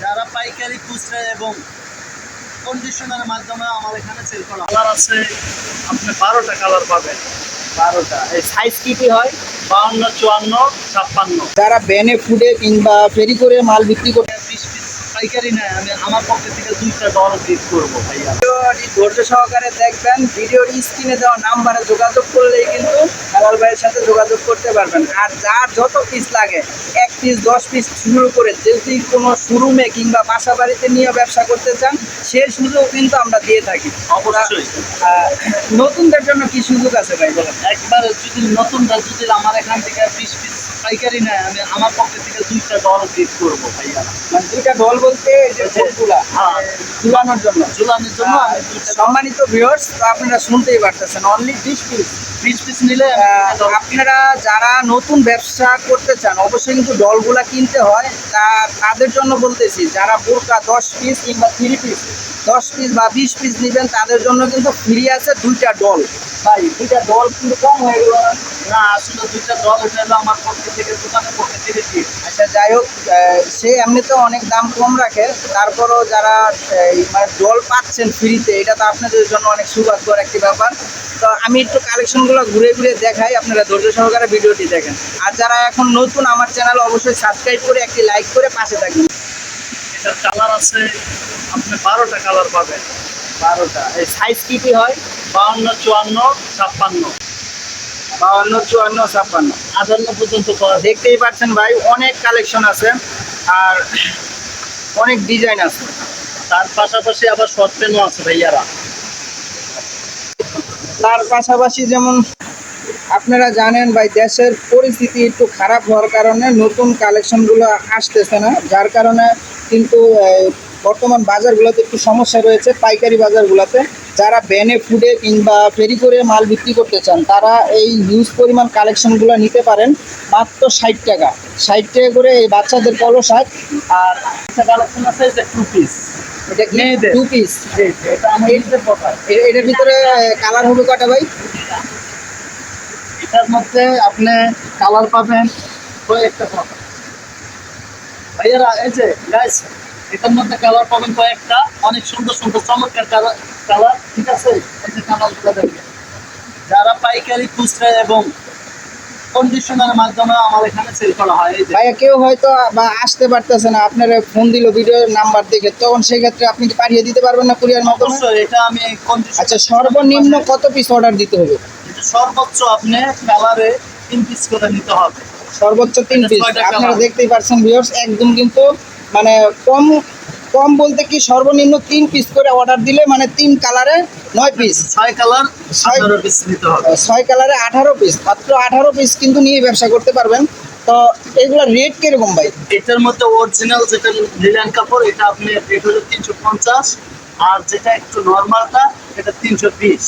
যারা পাইকারি খুচরা এবং কন্ডিশনারের মাধ্যমে আমার এখানে সেল করা কালার আছে আপনি বারোটা কালার পাবেন। বারোটা। এই সাইজ কি কি হয়? বাউন্ন চুয়ান্ন ছাপ্পান্ন। যারা বেনে ফুডে কিংবা ফেরি করে মাল বিক্রি করে পাইকারি নেয় আমি আমার পক্ষে থেকে দুইটা ডল গিফট করব ভাইয়া। ভিডিওটি ধৈর্য সহকারে দেখবেন ভিডিওর স্ক্রিনে দেওয়া নাম্বারে যোগাযোগ করলেই কিন্তু হেলাল ভাইয়ের সাথে যোগাযোগ করতে পারবেন। আর যার যত পিস লাগে এক পিস দশ পিস শুরু করে যদি কোনো শোরুমে কিংবা বাসা বাড়িতে নিয়ে ব্যবসা করতে চান সেই সুযোগ কিন্তু আমরা দিয়ে থাকি। অবশ্যই। নতুনদের জন্য কি সুযোগ আছে ভাই বলেন? একবার যদি নতুনটা যদি আমার এখান থেকে বিশ পিস পাইকারি নেয় আমি আমার পক্ষে থেকে দুইটা ডল গিফট করব ভাইয়া। মানে দুইটা ডল বলতে যে ফুলগুলা হ্যাঁ। ঝুলানোর জন্য। ঝুলানোর জন্য দুইটা সম্মানিত ভিউয়ার্স আপনারা শুনতেই পারতেছেন অনলি বিশ পিস বিশ পিস নিলে আপনারা যারা নতুন ব্যবসা করতে চান অবশ্যই কিন্তু ডলগুলা কিনতে হয়। তা তাদের জন্য বলতেছি যারা বোরকা দশ পিস কিংবা থ্রি পিস দশ পিস বা বিশ পিস নেবেন তাদের জন্য কিন্তু ফ্রি আছে দুইটা ডল ভাই দুইটা ডল কিন্তু কম হয়ে গেল। না? আসলে দুইটা দল এটা হলো আমার পক্ষে থেকে দোকানের পক্ষে থেকে। আচ্ছা যাই হোক সে এমনিতেও অনেক দাম কম রাখে। তারপরও যারা মানে ডল পাচ্ছেন ফ্রিতে এটা তো আপনাদের জন্য অনেক সৌভাগ্যর একটি ব্যাপার। তো আমি একটু কালেকশনগুলো ঘুরে ঘুরে দেখাই আপনারা ধৈর্য সহকারে ভিডিওটি দেখেন। আর যারা এখন নতুন আমার চ্যানেল অবশ্যই সাবস্ক্রাইব করে একটি লাইক করে পাশে থাকবেন। এটার কালার আছে আপনি বারোটা কালার পাবেন। বারোটা। এই সাইজ কি কি হয়? বাউন্ন চুয়ান্ন ছাপ্পান্ন। বাউন্ন চুয়ান্ন ছাপ্পান্ন। আটান্ন পর্যন্ত করা দেখতেই পাচ্ছেন ভাই অনেক কালেকশন আছে আর অনেক ডিজাইন আছে। তার পাশাপাশি আবার শর্ট আছে ভাইয়ারা। তার পাশাপাশি যেমন আপনারা জানেন ভাই দেশের পরিস্থিতি একটু খারাপ হওয়ার কারণে নতুন কালেকশনগুলো আসতেছে না। যার কারণে কিন্তু বর্তমান বাজারগুলোতে একটু সমস্যা রয়েছে পাইকারি বাজারগুলোতে। যারা ব্যানে ফুডে কিংবা ফেরি করে মাল বিক্রি করতে চান তারা এই হিউজ পরিমাণ কালেকশনগুলো নিতে পারেন মাত্র ষাট টাকা। ষাট টাকা করে এই বাচ্চাদের পলো শার্ট আর একটা কালেকশন আছে টু পিস এটা কি? টু পিস এটা আমার নিজের এটার ভিতরে কালার হবে কটা ভাই? এটার মধ্যে আপনি কালার পাবেন পাবেন ভাইয়ারা এই যে গাইস এটার মধ্যে কালার পাবেন কয়েকটা। অনেক সুন্দর সুন্দর চমৎকার কালার কালার ঠিক আছে? এই যে কালারগুলো দেখবেন যারা পাইকারি খুচরা এবং কন্ডিশনারের মাধ্যমে আমার এখানে সেল করা হয় ভাইয়া কেউ হয়তো বা আসতে পারতেছে না আপনার ফোন দিল ভিডিও নাম্বার দেখে তখন সেই ক্ষেত্রে আপনি কি পাঠিয়ে দিতে পারবেন না কুরিয়ার মাধ্যমে? অবশ্যই এটা আমি আচ্ছা সর্বনিম্ন কত পিস অর্ডার দিতে হবে? সর্বোচ্চ আপনি কালারে তিন পিস করে নিতে হবে। সর্বোচ্চ তিন পিস আপনারা দেখতেই পারছেন ভিউয়ার্স একদম কিন্তু মানে কম কম বলতে কি সর্বনিম্ন তিন পিস করে অর্ডার দিলে মানে তিন কালারে নয় পিস ছয় কালার ছয়- আঠারো পিস নিতে হবে। ছয় কালারে আঠারো পিস মাত্র আঠারো পিস কিন্তু নিয়ে ব্যবসা করতে পারবেন। তো এগুলোর রেট কীরকম ভাই? এটার মধ্যে অরিজিনাল যেটা লিলেন কাপড় এটা আপনি রেট হলো তিনশো পঞ্চাশ আর যেটা একটু নর্মালটা এটা তিনশো বিশ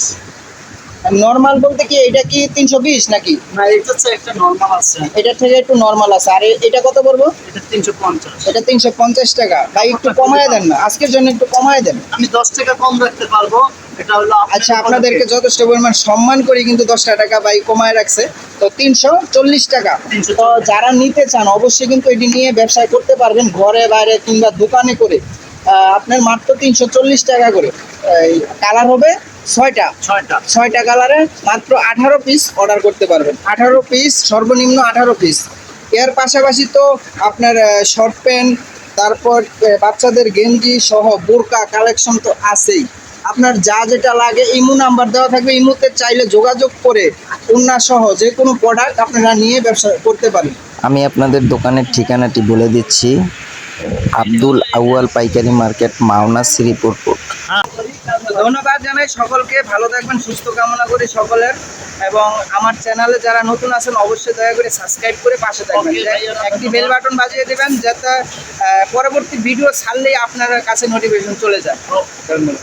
নর্মাল বলতে কি এটা কি তিনশো বিশ নাকি? না এটা হচ্ছে একটা নর্মাল আছে। এটা থেকে একটু নর্মাল আছে। আর এটা কত পড়ব? এটা তিনশো পঞ্চাশ। এটা তিনশো পঞ্চাশ টাকা। ভাই একটু কমায় দেন না। আজকের জন্য একটু কমায় দেন। আমি দশ টাকা কম রাখতে পারব। এটা হলো আচ্ছা আপনাদেরকে যথেষ্ট পরিমাণ সম্মান করি কিন্তু দশটা টাকা ভাই কমায় রাখছে। তো তিনশো চল্লিশ টাকা। তো যারা নিতে চান অবশ্যই কিন্তু এটি নিয়ে ব্যবসা করতে পারবেন ঘরে বাইরে কিংবা দোকানে করে। আপনার মাত্র তিনশো চল্লিশ টাকা করে। কালার হবে ছয়টা। ছয়টা। ছয়টা কালারে মাত্র আঠারো পিস অর্ডার করতে পারবেন। আঠারো পিস সর্বনিম্ন আঠারো পিস এর পাশাপাশি তো আপনার শর্ট প্যান্ট তারপর বাচ্চাদের গেঞ্জি সহ বোরকা কালেকশন তো আছেই। আপনার যা যেটা লাগে ইমু নাম্বার দেওয়া থাকবে। ইমুতে চাইলে যোগাযোগ করে উন্না সহ যে কোনো প্রোডাক্ট আপনারা নিয়ে ব্যবসা করতে পারেন। আমি আপনাদের দোকানের ঠিকানাটি বলে দিচ্ছি। আব্দুল আউয়াল পাইকারি মার্কেট মাওনা শ্রীপুর ধন্যবাদ জানাই সকলকে ভালো থাকবেন সুস্থ কামনা করি সকলের। এবং আমার চ্যানেলে যারা নতুন আছেন অবশ্যই দয়া করে সাবস্ক্রাইব করে পাশে থাকবেন। একটি বেল বাটন বাজিয়ে দেবেন যাতে পরবর্তী ভিডিও ছাড়লেই আপনার কাছে নোটিফিকেশন চলে যায়। ধন্যবাদ।